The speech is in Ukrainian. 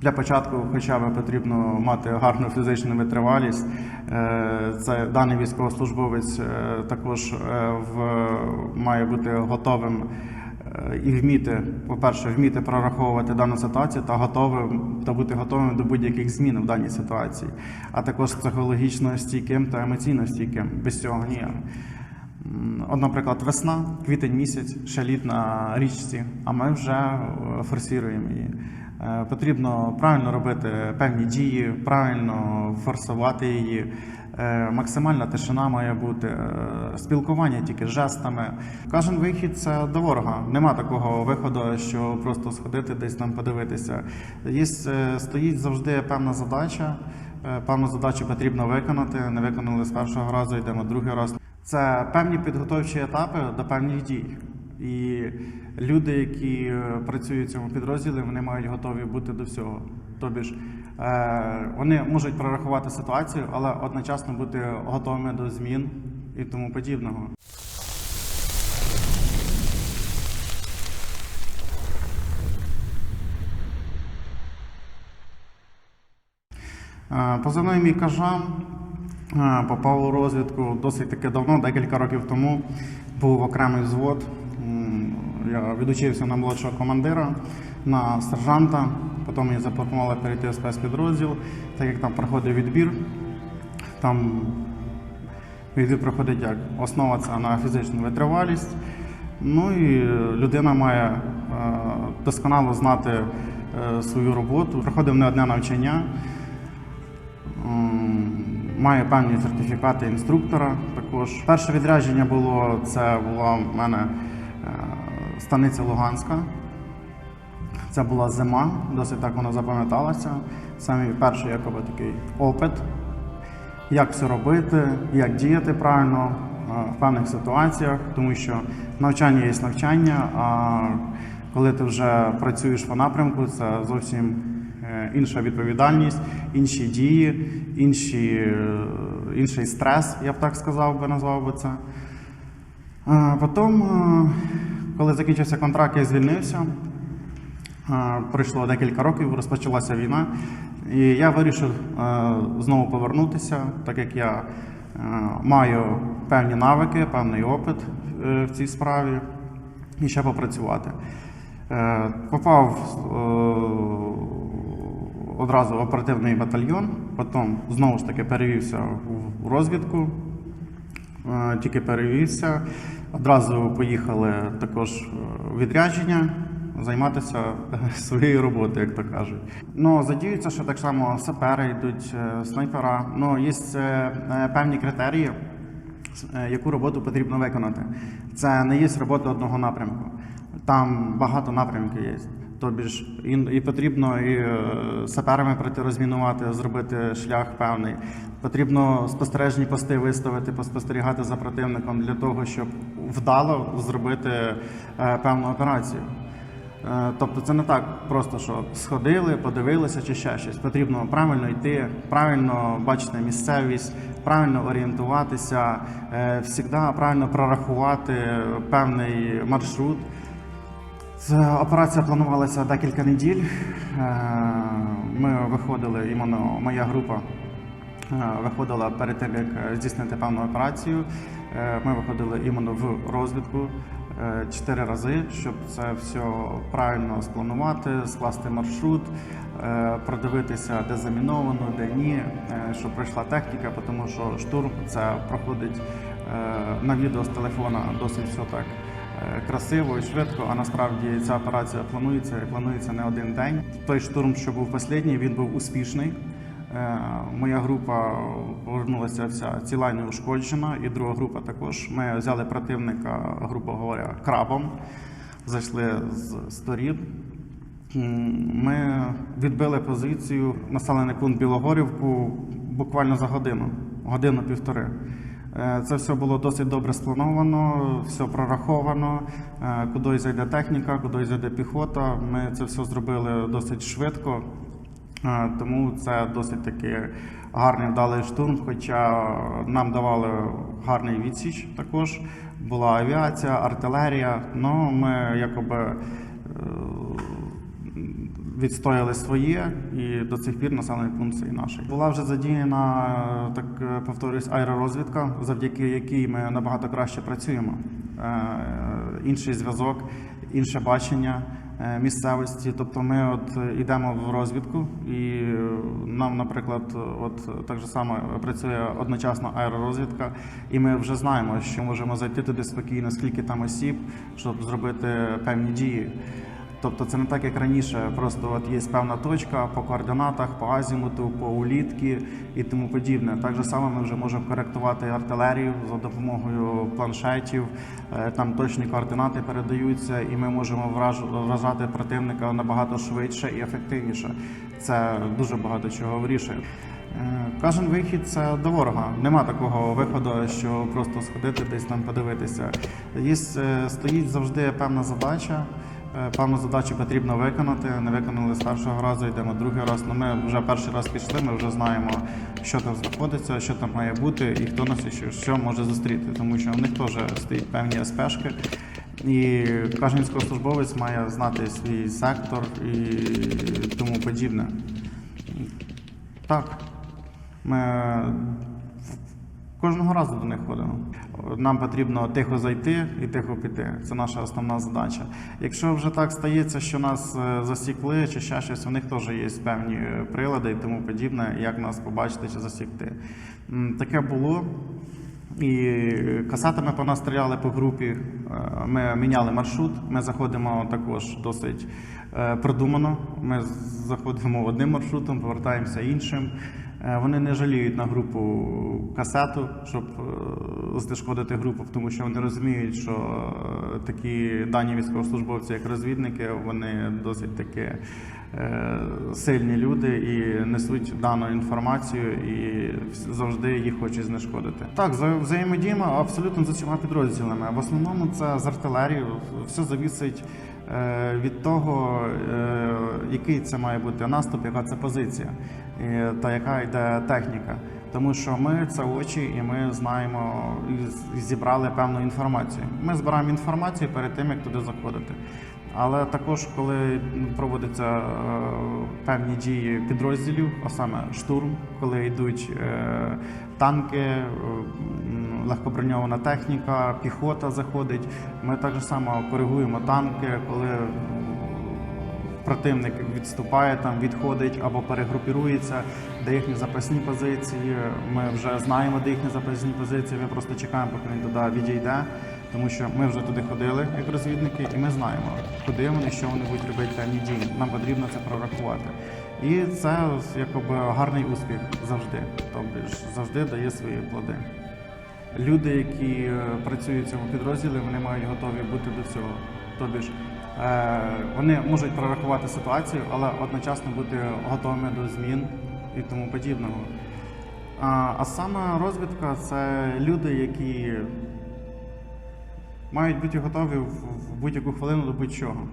Для початку хоча б потрібно мати гарну фізичну витривалість. Е, Це даний військовослужбовець е, також е, в, має бути готовим і вміти, по-перше, вміти прораховувати дану ситуацію та готовим та бути готовим до будь-яких змін в даній ситуації, а також психологічно стійким та емоційно стійким. Без цього. М, От, наприклад, весна, квітень місяць, ще лід на річці, а ми вже форсуємо її. Е, Потрібно правильно робити певні дії, правильно форсувати її. Е, Максимальна тишина має бути, е, спілкування тільки жестами. Кожен вихід це до ворога. Нема такого виходу, що просто сходити десь там подивитися. Є, стоїть завжди певна задача. Певну задачу потрібно виконати. Не виконали з першого разу, йдемо другий раз. Це певні підготовчі етапи до певних дій. І люди, які е, працюють в цьому підрозділі, вони мають готові бути до всього. Тобі ж е, вони можуть прорахувати ситуацію, але одночасно бути готовими до змін і тому подібного. Е, Позивний мій кажан е, попав у розвідку досить таки давно, декілька років тому. Був окремий взвод. Я відучився на молодшого командира, на сержанта. Потім мені запропонували перейти в спецпідрозділ, так як там проходить відбір. Там відбір проходить як основа це на фізичну витривалість. Ну і людина має е, досконало знати е, свою роботу. Проходив не одне навчання. Має певні сертифікати інструктора. Також перше відрядження було це була в мене е, станиця Луганська. Це була зима, досить так вона запам'яталася. Саме перший якоби такий опит, як все робити, як діяти правильно е, в певних ситуаціях, тому що навчання є навчання, а коли ти вже працюєш по напрямку, це зовсім е, інша відповідальність, інші дії, інші, е, інший стрес, я б так сказав би, назвав би це. Потім, коли закінчився контракт, я звільнився. Пройшло декілька років, розпочалася війна, і я вирішив знову повернутися, так як я маю певні навики, певний опит е, в цій справі і ще попрацювати. Е, Попав е, одразу в оперативний батальйон, потім знову ж таки перевівся в розвідку. Тільки перевівся. Одразу поїхали також е, відрядження займатися е, своєю роботою, як то кажуть. Ну, задіються, що так само сапери йдуть, е, снайпера. Ну, є певні критерії, яку роботу потрібно виконати. Це не є робота одного напрямку. Там багато напрямків є. Тобі ж і, потрібно і саперами пройти розмінувати, зробити шлях певний. Потрібно спостережні пости виставити, поспостерігати за противником для того, щоб вдало зробити е, певну операцію. Е, Тобто це не так просто, що сходили, подивилися чи ще щось. Потрібно правильно йти, правильно бачити місцевість, правильно орієнтуватися, завжди правильно прорахувати певний маршрут. Ця операція планувалася декілька неділь. Е, Ми виходили, іменно моя група е, виходила перед тим, як е, здійснити певну операцію. Е, Ми виходили іменно в розвідку е, чотири рази, щоб це все правильно спланувати, скласти маршрут, е, продивитися, де заміновано, де ні, щоб пройшла техніка, тому що штурм це проходить на відео з телефона досить все так красиво і швидко, а насправді ця операція планується і планується не один день. Той штурм, що був останній, він був успішний. Е, Моя група повернулася вся ціла неушкоджена, і друга група також. Ми взяли противника, грубо говоря, крабом, зайшли з сторін. Ми відбили позицію населений пункт Білогорівку буквально за годину, годину-півтори. Е, Це все було досить добре сплановано, все прораховано, е, куди зайде техніка, куди зайде піхота. Ми це все зробили досить швидко, тому це досить таки гарний вдалий штурм. Хоча нам давали гарний відсіч також. Була авіація, артилерія. Ну ми якоби е, відстояли своє, і до цих пір населений пункт цей наш. Була вже задіяна, е, так е, повторюсь, аеророзвідка, завдяки якій ми набагато краще працюємо. Е, Інший зв'язок, інше бачення е, місцевості. Тобто ми от е, йдемо в розвідку, і е, нам, наприклад, от так же само працює одночасно аеророзвідка, і ми вже знаємо, що можемо зайти туди спокійно, скільки там осіб, щоб зробити певні дії. Тобто це не так, як раніше, просто от є певна точка по координатах, по азімуту, по улітки і тому подібне. Так же само ми вже можемо коректувати артилерію за допомогою планшетів. Е, Там точні координати передаються, і ми можемо вражати противника набагато швидше і ефективніше. Це дуже багато чого вирішує. Е, Кожен вихід це до ворога. Нема такого виходу, що просто сходити десь там подивитися. Є, е, стоїть завжди певна задача. Е, Певну задачу потрібно виконати. Не виконали з першого разу, йдемо другий раз. Ну ми вже перший раз пішли. Ми вже знаємо, що там знаходиться, що там має бути, і хто нас і що, може зустріти. Тому що в них теж стоять певні СПшки. І кожен військовослужбовець має знати свій сектор і тому подібне. Так. Ми кожного разу до них ходимо. Нам потрібно тихо зайти і тихо піти. Це наша основна задача. Якщо вже так стається, що нас е, засікли чи ще щось, у них теж є певні е, прилади і тому подібне, як нас побачити чи засікти. Таке було. І касетами по нас стріляли по групі. Е, Ми міняли маршрут. Ми заходимо також досить е, продумано. Ми заходимо одним маршрутом, повертаємося іншим. Е, Вони не жаліють на групу касету, щоб е, знешкодити групу, тому що вони розуміють, що е, такі дані військовослужбовці, як розвідники, вони досить таки е, сильні люди і несуть дану інформацію і завжди їх хочуть знешкодити. Так, вза- взаємодіємо абсолютно з усіма підрозділами. В основному це з артилерією. Все завісить від того, е, який це має бути наступ, яка це позиція, е, та яка йде техніка. Тому що ми це очі, і ми знаємо і зібрали певну інформацію. Ми збираємо інформацію перед тим, як туди заходити. Але також, коли проводяться е, певні дії підрозділів, а саме штурм, коли йдуть е, танки, е, легкоброньована техніка, піхота заходить, ми так само коригуємо танки, коли противник відступає, там відходить або перегрупірується, де їхні запасні позиції. Ми вже знаємо, де їхні запасні позиції. Ми просто чекаємо, поки він туди відійде. Тому що ми вже туди ходили як розвідники, і ми знаємо, куди вони, що вони будуть робити певні дії. Нам потрібно це прорахувати. І це якоби гарний успіх завжди. Тобто завжди дає свої плоди. Люди, які е, працюють в цьому підрозділі, вони мають готові бути до цього. Тобі вони можуть прорахувати ситуацію, але одночасно бути готовими до змін і тому подібного. А, саме розвідка це люди, які мають бути готові в будь-яку хвилину до будь-чого.